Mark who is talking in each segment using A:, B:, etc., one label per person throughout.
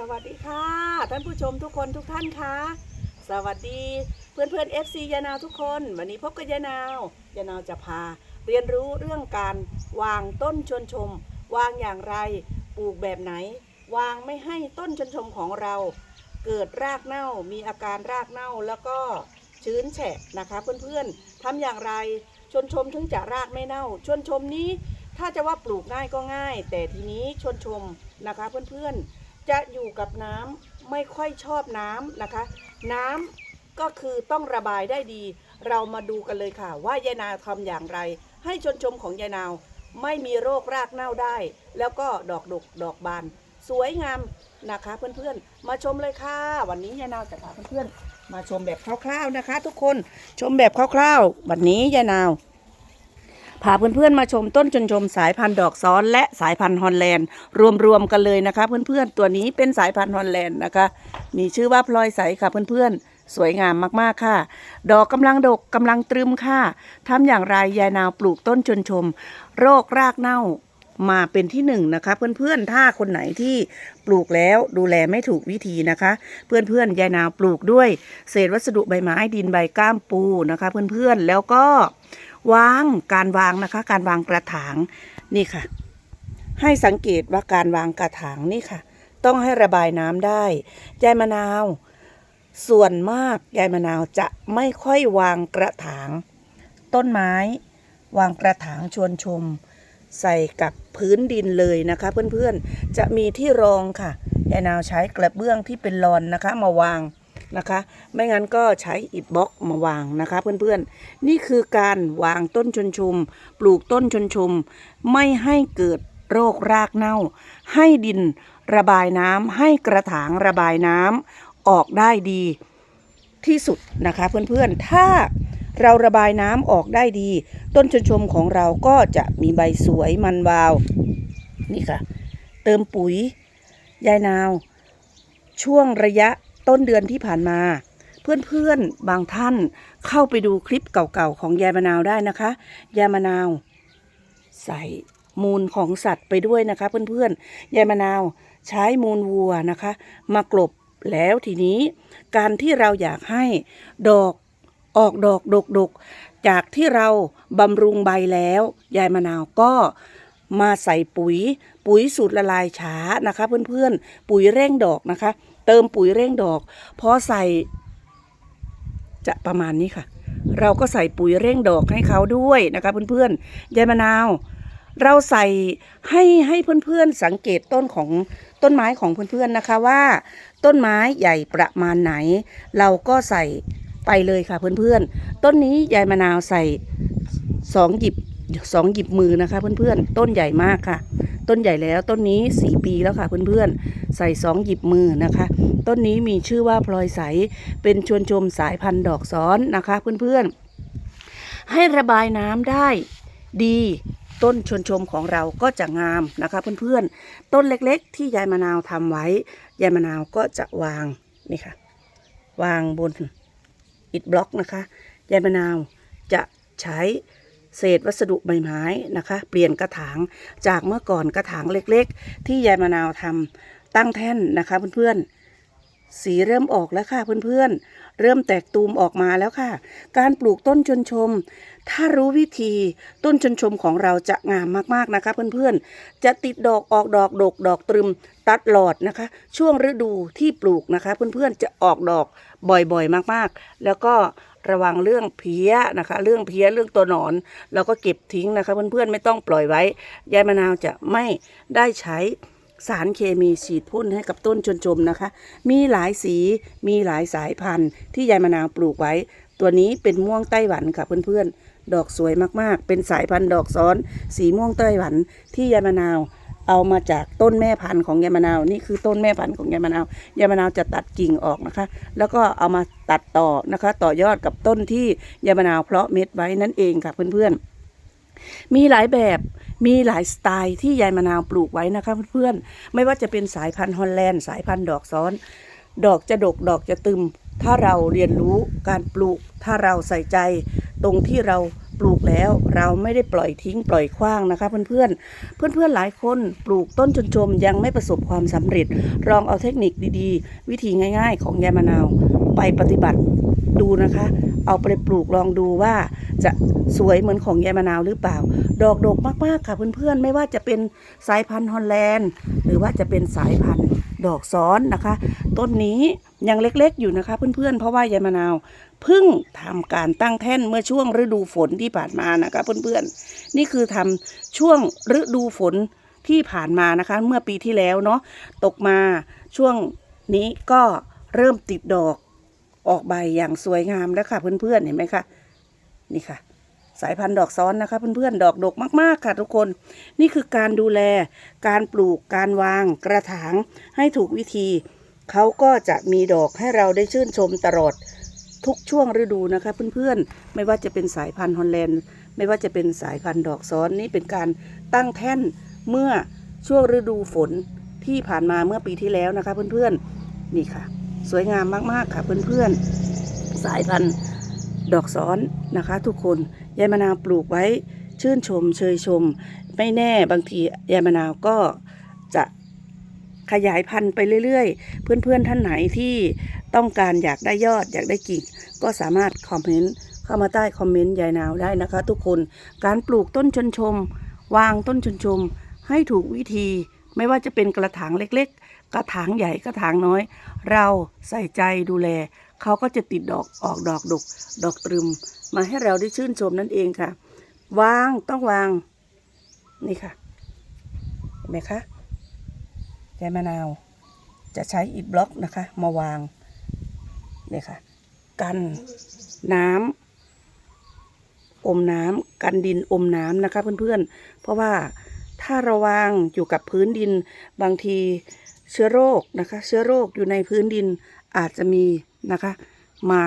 A: สวัสดีค่ะ ท่านผู้ชมทุกคนทุกท่านคะสวัสดีเพื่อนเพื่อนๆ FC ยานาวทุกคน วันนี้พบกับยานาว ยานาวจะพา เรียนรู้เรื่องการวางต้นชวนชม วางอย่างไรปลูกแบบไหน วางไม่ให้ต้นชวนชมของเรา เกิดรากเน่ามีอาการรากเน่าแล้วก็ชื้นแฉะนะคะเพื่อนๆทำอย่างไรชวนชมถึงจะรากไม่เน่า ชวนชมนี้ถ้าจะว่าปลูกง่ายก็ง่าย แต่ทีนี้ชวนชมนะคะเพื่อนๆ จะอยู่กับน้ำไม่ค่อยชอบน้ำนะคะ น้ำก็คือต้องระบายได้ดี เรามาดูกันเลยค่ะ ว่ายายนาวทำอย่างไร ให้ชนชมของยายนาวไม่มีโรครากเน่าได้ แล้วก็ดอกดกดอกบาน สวยงามนะคะเพื่อนๆ มาชมเลยค่ะ วันนี้ยายนาวจะพาเพื่อนๆมาชมแบบคร่าวๆนะคะ ทุกคนชมแบบคร่าวๆ วันนี้ยายนาวาเพื่อนๆมาชมต้นชนชมสายพันธุ์ดอกซ้อนและสายพันธุ์ฮอลแลนด์ รวมๆกันเลยนะคะ เพื่อนๆตัวนี้เป็นสายพันธุ์ฮอลแลนด์นะคะ มีชื่อว่าพลอยใสค่ะเพื่อนๆสวยงามมาก ๆ ค่ะ ดอกกำลังดกกำลังตรึมค่ะทำอย่างไรยายนาวปลูกต้นชนชม โรครากเน่ามาเป็นที่หนึ่งนะคะ เพื่อนๆ ถ้าคนไหนที่ปลูกแล้วดูแลไม่ถูกวิธีนะคะ เพื่อนๆ ยายนาวปลูกด้วย เศษวัสดุใบไม้ดินใบก้ามปูนะคะ เพื่อนๆ แล้วก็ วางการวางนะคะ การวางกระถางนี่ค่ะ ให้สังเกตว่าการวางกระถางนี่ค่ะ ต้องให้ระบายน้ำได้ยายมะนาว ส่วนมากยายมะนาวจะไม่ค่อยวางกระถาง ต้นไม้ วางกระถางชวนชม ใส่กับพื้นดินเลยนะคะ เพื่อนๆจะมีที่รองค่ะยายนาวใช้กระเบื้องที่เป็นลอนนะคะ มาวาง นะคะ ไม่งั้นก็ใช้อิฐบล็อกมาวางนะคะเพื่อนๆ นี่คือการวางต้นชนชุม ปลูกต้นชนชุม ไม่ให้เกิดโรครากเน่า ให้ดินระบายน้ำให้กระถางระบายน้ำออกได้ดีที่สุดนะคะ เพื่อนๆ ถ้าเราระบายน้ำออกได้ดี ต้นชนชมของเราก็จะมีใบสวยมันวาว นี่ค่ะ เติมปุ๋ยยายนาว ช่วงระยะ ต้นเดือนที่ผ่านมา เพื่อนๆบางท่านเข้าไปดูคลิปเก่าๆของยายมะนาวได้นะคะ ยายมะนาว ใส่มูลของสัตว์ไปด้วยนะคะเพื่อนๆยายมะนาวใช้มูลวัวนะคะ มากลบแล้วทีนี้การที่เราอยากให้ดอกออกดอกดกดกๆจากที่เราบำรุงใบแล้วยายมะนาวก็มาใส่ปุ๋ย ปุ๋ยสูตรละลายช้านะคะ เพื่อนๆ ปุ๋ยเร่งดอกนะคะ เติมปุ๋ยเร่งดอกพอใส่ จะประมาณนี้ค่ะ เราก็ใส่ปุ๋ยเร่งดอกให้เขาด้วยนะคะเพื่อนๆยายมะนาว เราใส่ให้ให้เพื่อนๆสังเกตต้นของต้นไม้ของเพื่อนๆนะคะว่า ต้นไม้ใหญ่ประมาณไหน เราก็ใส่ไปเลยค่ะเพื่อนๆ ต้นนี้ยายมะนาวใส่สองหยิบสองหยิบมือนะคะเพื่อนๆ ต้นใหญ่มากค่ะ ต้นใหญ่แล้วต้นนี้สี่ปีแล้วค่ะเพื่อนๆ ใส่สองหยิบมือนะคะ ต้นนี้มีชื่อว่าพลอยใส เป็นชวนชมสายพันธุ์ดอกซ้อนนะคะเพื่อนๆ ให้ระบายน้ำได้ดีต้นชวนชมของเราก็จะงามนะคะเพื่อนๆ ต้นเล็กๆ ที่ยายมะนาวทำไว้ ยายมะนาวก็จะวางนี่ค่ะ วางบนอิฐบล็อกนะคะ ยายมะนาวจะใช้เศษวัสดุใบไม้นะคะ เปลี่ยนกระถางจากเมื่อก่อนกระถางเล็กๆ ที่ยายมะนาวทำ ตั้งแท่นนะคะเพื่อนๆ สีเริ่มออกแล้วค่ะเพื่อนๆ เริ่มแตกตูมออกมาแล้วค่ะ การปลูกต้นชนชม ถ้ารู้วิธีต้นชนชมของเราจะงามมากๆนะคะเพื่อนๆ จะติดดอกออกดอกดกดอกตรึมตัดหลอดนะคะ ช่วงฤดูที่ปลูกนะคะ เพื่อนๆจะออกดอกบ่อยๆ มากๆ แล้วก็ระวังเรื่องเพี้ยนะคะ เรื่องเพี้ยเรื่องตัวหนอน เราก็เก็บทิ้งนะคะ เพื่อนๆไม่ต้องปล่อยไว้ยายมะนาวจะไม่ได้ใช้ สารเคมีฉีดพ่นให้กับต้นชนชมนะคะ มีหลายสีมีหลายสายพันธุ์ที่ยายมะนาวปลูกไว้ ตัวนี้เป็นม่วงไต้หวันค่ะเพื่อนๆ ดอกสวยมากๆ เป็นสายพันธุ์ดอกซ้อน สีม่วงไต้หวันที่ยายมะนาวเอามาจากต้นแม่พันธุ์ของยายมะนาวนี่คือต้นแม่พันธุ์ของยายมะนาวยายมะนาวจะตัดกิ่งออกนะคะ แล้วก็เอามาตัดต่อนะคะ ต่อยอดกับต้นที่ยายมะนาวเพาะเม็ดไว้นั่นเองค่ะเพื่อนๆมีหลายแบบ มีหลายสไตล์ที่ยายมะนาวปลูกไว้นะคะเพื่อนๆ ไม่ว่าจะเป็นสายพันธุ์ฮอลแลนด์ สายพันธุ์ดอกซ้อน ดอกจะดกดอกจะตึม ถ้าเราเรียนรู้การปลูก ถ้าเราใส่ใจตรงที่เราปลูกแล้วเราไม่ได้ปล่อยทิ้งปล่อยขว้างนะคะเพื่อนๆ เพื่อนๆหลายคนปลูกต้นชนชมยังไม่ประสบความสำเร็จ ลองเอาเทคนิคดีๆ วิธีง่ายๆ ของยายมะนาวไปปฏิบัติดูนะคะ เอาไปปลูกลองดูว่าจะสวยเหมือนของยายมะนาวหรือเปล่า ดอกดกมากๆค่ะเพื่อนๆ ไม่ว่าจะเป็นสายพันธุ์ฮอลแลนด์ หรือว่าจะเป็นสายพันธุ์ดอกซ้อนนะคะ ต้นนี้ยังเล็กๆอยู่นะคะเพื่อนๆ เพราะว่ายายมะนาวเพิ่งทำการตั้งแท่นเมื่อช่วงฤดูฝนที่ผ่านมานะคะเพื่อนๆ นี่คือทำช่วงฤดูฝนที่ผ่านมานะคะ เมื่อปีที่แล้วเนาะตกมาช่วงนี้ก็เริ่มติดดอก ออกใบอย่างสวยงามแล้วค่ะเพื่อนๆเห็นไหมคะนี่ค่ะ สายพันธุ์ดอกซ้อนนะคะเพื่อนๆดอกดกมากๆค่ะทุกคน นี่คือการดูแล การปลูกการวางกระถางให้ถูกวิธีเขาก็จะมีดอกให้เราได้ชื่นชมตลอดทุกช่วงฤดูนะคะเพื่อนๆ ไม่ว่าจะเป็นสายพันธุ์ฮอลแลนด์ ไม่ว่าจะเป็นสายพันธุ์ดอกซ้อนนี่เป็นการตั้งแท่นเมื่อช่วงฤดูฝนที่ผ่านมาเมื่อปีที่แล้วนะคะเพื่อนๆ นี่ค่ะ สวยงามมากๆค่ะเพื่อนๆ สายพันธุ์ดอกซ้อนนะคะ ทุกคนยายมะนาวปลูกไว้ชื่นชม เชยชม ไม่แน่บางทียายมะนาวก็จะขยายพันธุ์ไปเรื่อยๆ เพื่อนๆท่านไหนที่ต้องการอยากได้ยอดอยากได้กิ่งก็สามารถคอมเมนต์เข้ามาใต้คอมเมนต์ยายนาวได้นะคะ ทุกคนการปลูกต้นชนชม วางต้นชนชม ให้ถูกวิธี ไม่ว่าจะเป็นกระถางเล็กๆ กระถางใหญ่กระถางน้อย เราใส่ใจดูแล เขาก็จะติดดอกออกดอกดก ดอกตรึม มาให้เราได้ชื่นชมนั่นเองค่ะ วางต้องวาง นี่ค่ะ เห็นไหมคะยายมะนาว จะใช้อิฐบล็อกนะคะ มาวางเนี่ยค่ะ กันน้ำอมน้ำกันดินอมน้ำนะคะเพื่อนๆเพราะว่าถ้าเราวางอยู่กับพื้นดินบางที เชื้อโรคนะคะ เชื้อโรคอยู่ในพื้นดินอาจจะมีนะคะ มา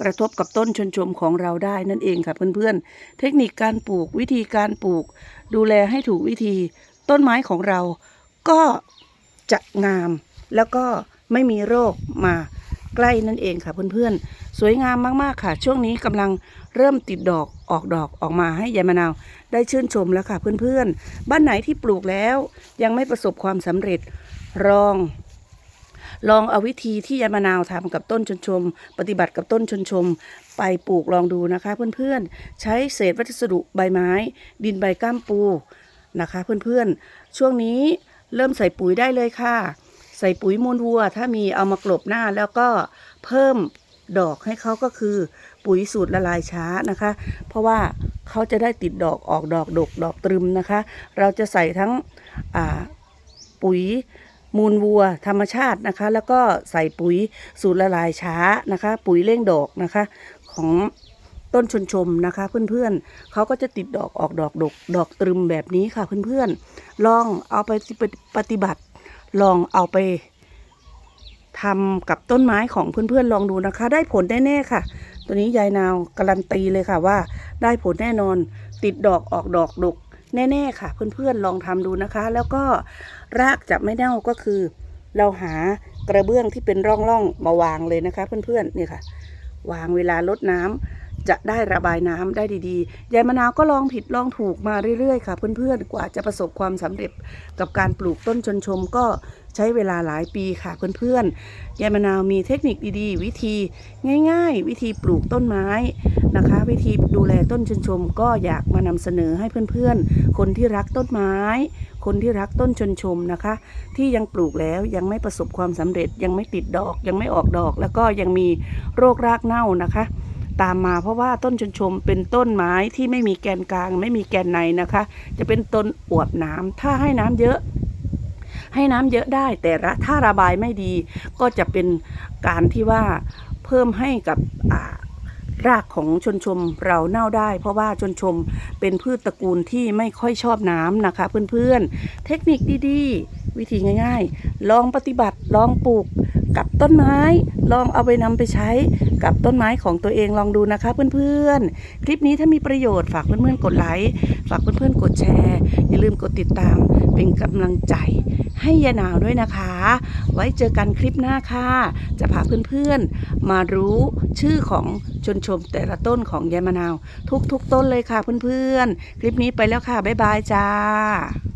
A: กระทบกับต้นชนชมของเราได้นั่นเองค่ะเพื่อนๆ เทคนิคการปลูกวิธีการปลูก ดูแลให้ถูกวิธี ต้นไม้ของเราก็จะงาม แล้วก็ไม่มีโรคมาใกล้นั่นเองค่ะเพื่อนๆ สวยงามมากๆค่ะ ช่วงนี้กำลังเริ่มติดดอกออกดอกออกมาให้ยายมะนาวได้ชื่นชมแล้วค่ะเพื่อนๆ บ้านไหนที่ปลูกแล้วยังไม่ประสบความสำเร็จ ลอง ลองเอาวิธีที่ยายมะนาวทำกับต้นชนชม ปฏิบัติกับต้นชนชม ไปปลูกลองดูนะคะ เพื่อนๆ ใช้เศษวัสดุใบไม้ ดินใบก้ามปูนะคะ เพื่อนๆ ช่วงนี้เริ่มใส่ปุ๋ยได้เลยค่ะ ใส่ปุ๋ยมูลวัว ถ้ามีเอามากลบหน้าแล้วก็เพิ่มดอกให้เขาก็คือปุ๋ยสูตรละลายช้านะคะ เพราะว่าเขาจะได้ติดดอกออกดอกดกดอกตรึมนะคะ เราจะใส่ทั้งปุ๋ย มูลวัวธรรมชาตินะคะ แล้วก็ใส่ปุ๋ยสูตรละลายช้านะคะ ปุ๋ยเร่งดอกนะคะของต้นชนชมนะคะเพื่อนๆเขาก็จะติดดอกออกดอกดกดอกตรึมแบบนี้ค่ะเพื่อนๆ ลองเอาไปปฏิบัติ ลองเอาไปทำกับต้นไม้ของเพื่อนๆลองดูนะคะ ได้ผลแน่ๆค่ะ ตัวนี้ยายนาวการันตีเลยค่ะว่า ได้ผลแน่นอนติดดอกออกดอกดก แน่ ๆ ค่ะ เพื่อนๆลองทำดูนะคะ แล้วก็รากจะไม่เน่าก็คือ เราหากระเบื้องที่เป็นร่องๆมาวางเลยนะคะ เพื่อนๆนี่ค่ะ วางเวลาลดน้ำจะได้ระบายน้ำได้ดีๆ ยายมะนาวก็ลองผิดลองถูกมาเรื่อยๆ ค่ะ เพื่อนๆ กว่าจะประสบความสำเร็จกับการปลูกต้นชนชมก็ ใช้เวลาหลายปีค่ะเพื่อนๆ ยายมะนาวมีเทคนิคดีๆ วิธีง่าย ๆ วิธีปลูกต้นไม้นะคะ วิธีดูแลต้นชนชม ก็อยากมานำเสนอให้เพื่อนๆ คนที่รักต้นไม้ คนที่รักต้นชนชมนะคะ ที่ยังปลูกแล้วยังไม่ประสบความสำเร็จยังไม่ติดดอก ยังไม่ออกดอก แล้วก็ยังมีโรครากเน่านะคะตามมาเพราะว่าต้นชนชมเป็นต้นไม้ที่ไม่มีแกนกลาง ไม่มีแกนในนะคะ จะเป็นต้นอวบน้ำถ้าให้น้ำเยอะ ให้น้ำเยอะได้ แต่ละถ้าระบายไม่ดี ก็จะเป็นการที่ว่าเพิ่มให้กับรากของชนชมเราเน่าได้ เพราะว่าชนชมเป็นพืชตระกูลที่ไม่ค่อยชอบน้ำนะคะเพื่อนๆ เทคนิคดีๆ วิธีง่ายๆ ลองปฏิบัติลองปลูกกับต้นไม้ ลองเอาไปนำไปใช้กับต้นไม้ของตัวเองลองดูนะคะเพื่อนๆ คลิปนี้ถ้ามีประโยชน์ฝากเพื่อนๆกดไลค์ฝากเพื่อนๆกดแชร์ อย่าลืมกดติดตามเป็นกำลังใจ ให้ยายนาวด้วยนะคะ ไว้เจอกันคลิปหน้าค่ะ จะพาเพื่อนๆ มารู้ชื่อของชนชมแต่ละต้นของยายมะนาว ทุกๆต้นเลยค่ะเพื่อนๆ คลิปนี้ไปแล้วค่ะ บ๊ายบายจ้า